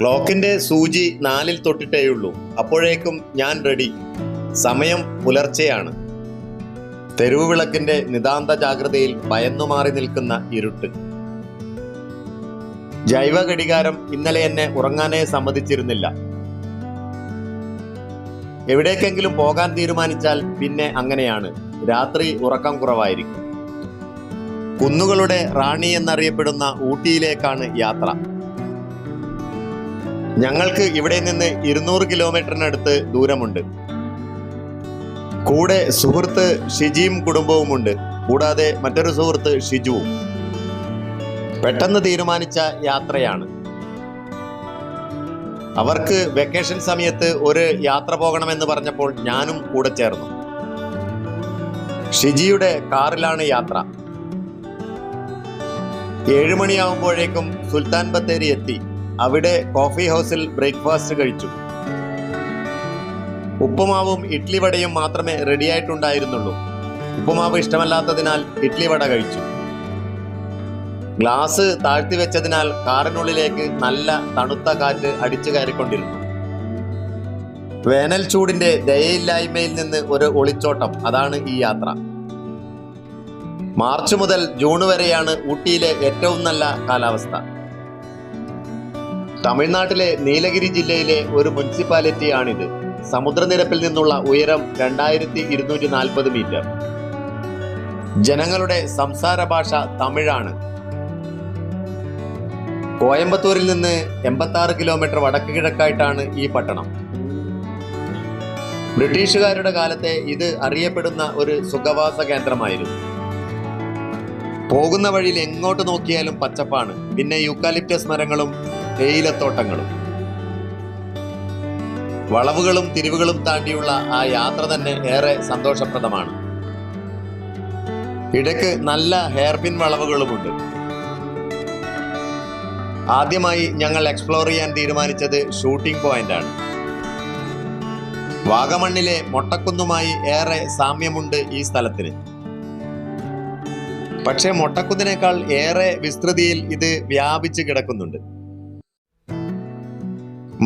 ക്ലോക്കിന്റെ സൂചി നാലിൽ തൊട്ടിട്ടേയുള്ളൂ. അപ്പോഴേക്കും ഞാൻ റെഡി സമയം പുലർച്ചെയാണ്. തെരുവുവിളക്കിന്റെ നിതാന്ത ജാഗ്രതയിൽ ഭയന്നുമാറി നിൽക്കുന്ന ഇരുട്ട്. ജൈവ ഘടികാരം ഇന്നലെ എന്നെ ഉറങ്ങാനേ സമ്മതിച്ചിരുന്നില്ല. എവിടേക്കെങ്കിലും പോകാൻ തീരുമാനിച്ചാൽ പിന്നെ അങ്ങനെയാണ്. രാത്രി ഉറക്കം കുറവായിരിക്കും. കുന്നുകളുടെ റാണി എന്നറിയപ്പെടുന്ന ഊട്ടിയിലേക്കാണ് യാത്ര. ഞങ്ങൾക്ക് ഇവിടെ നിന്ന് ഇരുന്നൂറ് കിലോമീറ്ററിനടുത്ത് ദൂരമുണ്ട്. കൂടെ സുഹൃത്ത് ഷിജിയും കുടുംബവുമുണ്ട്. കൂടാതെ മറ്റൊരു സുഹൃത്ത് ഷിജുവും. പെട്ടെന്ന് തീരുമാനിച്ച യാത്രയാണ്. അവർക്ക് വെക്കേഷൻ സമയത്ത് ഒരു യാത്ര പോകണമെന്ന് പറഞ്ഞപ്പോൾ ഞാനും കൂടെ ചേർന്നു. ഷിജിയുടെ കാറിലാണ് യാത്ര. ഏഴുമണിയാവുമ്പോഴേക്കും സുൽത്താൻ ബത്തേരി എത്തി. അവിടെ കോഫി ഹൗസിൽ ബ്രേക്ക്ഫാസ്റ്റ് കഴിച്ചു. ഉപ്പുമാവും ഇഡ്ലി വടയും മാത്രമേ റെഡിയായിട്ടുണ്ടായിരുന്നുള്ളൂ ഉപ്പുമാവ് ഇഷ്ടമല്ലാത്തതിനാൽ ഇഡ്ലി വട കഴിച്ചു. ഗ്ലാസ് താഴ്ത്തി വെച്ചതിനാൽ കാറിനുള്ളിലേക്ക് നല്ല തണുത്ത കാറ്റ് അടിച്ചു കയറിക്കൊണ്ടിരുന്നു. വേനൽ ചൂടിന്റെ ദയയില്ലായ്മയിൽ നിന്ന് ഒരു ഒളിച്ചോട്ടം അതാണ് ഈ യാത്ര. മാർച്ച് മുതൽ ജൂൺ വരെയാണ് ഊട്ടിയിലെ ഏറ്റവും നല്ല കാലാവസ്ഥ. തമിഴ്നാട്ടിലെ നീലഗിരി ജില്ലയിലെ ഒരു മുനിസിപ്പാലിറ്റിയാണിത്. സമുദ്രനിരപ്പിൽ നിന്നുള്ള ഉയരം രണ്ടായിരത്തി ഇരുന്നൂറ്റി നാൽപ്പത് മീറ്റർ. ജനങ്ങളുടെ സംസാര ഭാഷ തമിഴാണ്. കോയമ്പത്തൂരിൽ നിന്ന് എൺപത്തി ആറ് കിലോമീറ്റർ വടക്ക് കിഴക്കായിട്ടാണ് ഈ പട്ടണം. ബ്രിട്ടീഷുകാരുടെ കാലത്തെ ഇത് അറിയപ്പെടുന്ന ഒരു സുഖവാസ കേന്ദ്രമായിരുന്നു. പോകുന്ന വഴിയിൽ എങ്ങോട്ട് നോക്കിയാലും പച്ചപ്പാണ്. പിന്നെ യൂക്കാലിപ്റ്റസ് മരങ്ങളും തേയിലത്തോട്ടങ്ങളും. വളവുകളും തിരിവുകളും താണ്ടിയുള്ള ആ യാത്ര തന്നെ ഏറെ സന്തോഷപ്രദമാണ്. ഇടയ്ക്ക് നല്ല ഹെയർപിൻ വളവുകളുമുണ്ട്. ആദ്യമായി ഞങ്ങൾ എക്സ്പ്ലോർ ചെയ്യാൻ തീരുമാനിച്ചത് ഷൂട്ടിംഗ് പോയിന്റ് ആണ് വാഗമണ്ണിലെ മൊട്ടക്കുന്നുമായി ഏറെ സാമ്യമുണ്ട് ഈ സ്ഥലത്തിന്. പക്ഷേ മൊട്ടക്കുന്നിനേക്കാൾ ഏറെ വിസ്തൃതിയിൽ ഇത് വ്യാപിച്ചു കിടക്കുന്നുണ്ട്.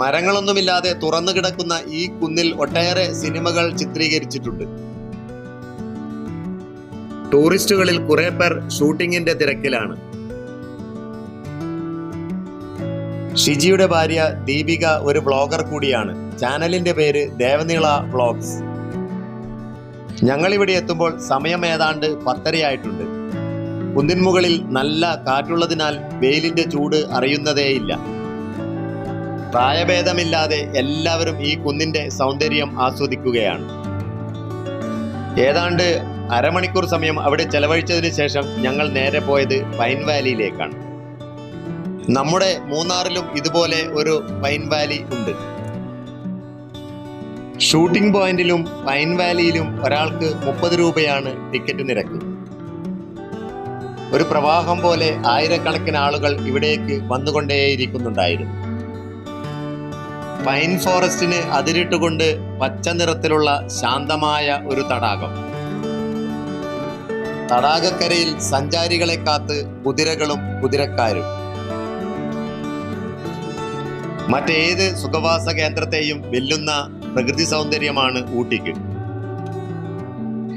മരങ്ങളൊന്നുമില്ലാതെ തുറന്നു കിടക്കുന്ന ഈ കുന്നിൽ ഒട്ടേറെ സിനിമകൾ ചിത്രീകരിച്ചിട്ടുണ്ട്. ടൂറിസ്റ്റുകളിൽ കുറെ പേർ ഷൂട്ടിങ്ങിന്റെ തിരക്കിലാണ്. ഷിജിയുടെ ഭാര്യ ദീപിക ഒരു വ്ളോഗർ കൂടിയാണ്. ചാനലിന്റെ പേര് ദേവനീള വ്ളോഗ്സ്. ഞങ്ങൾ ഇവിടെ എത്തുമ്പോൾ സമയം ഏതാണ്ട് പത്തരയായിട്ടുണ്ട്. കുന്നിൻമുകളിൽ നല്ല കാറ്റുള്ളതിനാൽ വെയിലിന്റെ ചൂട് അറിയുന്നതേയില്ല. പ്രായഭേദമില്ലാതെ എല്ലാവരും ഈ കുന്നിന്റെ സൗന്ദര്യം ആസ്വദിക്കുകയാണ്. ഏതാണ്ട് അരമണിക്കൂർ സമയം അവിടെ ചെലവഴിച്ചതിന് ശേഷം ഞങ്ങൾ നേരെ പോയത് പൈൻ വാലിയിലേക്കാണ്. നമ്മുടെ മൂന്നാറിലും ഇതുപോലെ ഒരു പൈൻ വാലി ഉണ്ട്. ഷൂട്ടിംഗ് പോയിന്റിലും പൈൻ വാലിയിലും ഒരാൾക്ക് മുപ്പത് രൂപയാണ് ടിക്കറ്റ് നിരക്ക്. ഒരു പ്രവാഹം പോലെ ആയിരക്കണക്കിന് ആളുകൾ ഇവിടേക്ക് വന്നുകൊണ്ടേയിരിക്കുന്നുണ്ടായിരുന്നു. പൈൻ ഫോറസ്റ്റിന് അതിരിട്ടുകൊണ്ട് പച്ച നിറത്തിലുള്ള ശാന്തമായ ഒരു തടാകം. തടാകക്കരയിൽ സഞ്ചാരികളെ കാത്ത് കുതിരകളും കുതിരക്കാരും. മറ്റേത് സുഖവാസ കേന്ദ്രത്തെയും വെല്ലുന്ന പ്രകൃതി സൗന്ദര്യമാണ് ഊട്ടിക്ക്.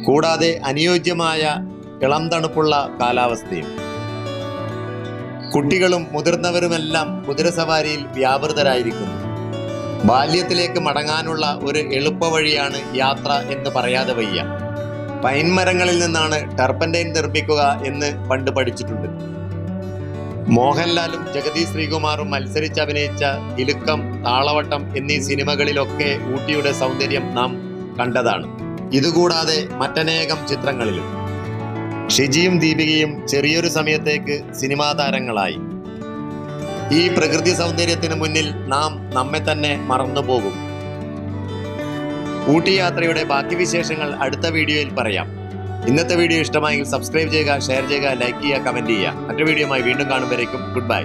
കൂടാതെ അനുയോജ്യമായ ഇളം തണുപ്പുള്ള കാലാവസ്ഥയും. കുട്ടികളും മുതിർന്നവരുമെല്ലാം കുതിരസവാരിയിൽ വ്യാപൃതരായിരിക്കുന്നു. ബാല്യത്തിലേക്ക് മടങ്ങാനുള്ള ഒരു എളുപ്പവഴിയാണ് യാത്ര എന്ന് പറയാതെ വയ്യ. പൈൻമരങ്ങളിൽ നിന്നാണ് ടർപ്പന്റൈൻ നിർമ്മിക്കുക എന്ന് പണ്ട് പഠിച്ചിട്ടുണ്ട്. മോഹൻലാലും ജഗതി ശ്രീകുമാറും മത്സരിച്ച് അഭിനയിച്ച ഇലുക്കം താളവട്ടം എന്നീ സിനിമകളിലൊക്കെ ഊട്ടിയുടെ സൗന്ദര്യം നാം കണ്ടതാണ്. ഇതുകൂടാതെ മറ്റനേകം ചിത്രങ്ങളിലും. ഷിജിയും ദീപികയും ചെറിയൊരു സമയത്തേക്ക് സിനിമാ താരങ്ങളായി. ഈ പ്രകൃതി സൗന്ദര്യത്തിന് മുന്നിൽ നാം നമ്മെ തന്നെ മറന്നുപോകും. ഊട്ടി യാത്രയുടെ ബാക്കി വിശേഷങ്ങൾ അടുത്ത വീഡിയോയിൽ പറയാം. ഇന്നത്തെ വീഡിയോ ഇഷ്ടമായെങ്കിൽ സബ്സ്ക്രൈബ് ചെയ്യുക ഷെയർ ചെയ്യുക ലൈക്ക് ചെയ്യുക കമന്റ് ചെയ്യുക. മറ്റു വീഡിയോയുമായി വീണ്ടും കാണുമ്പോഴേക്കും ഗുഡ് ബൈ.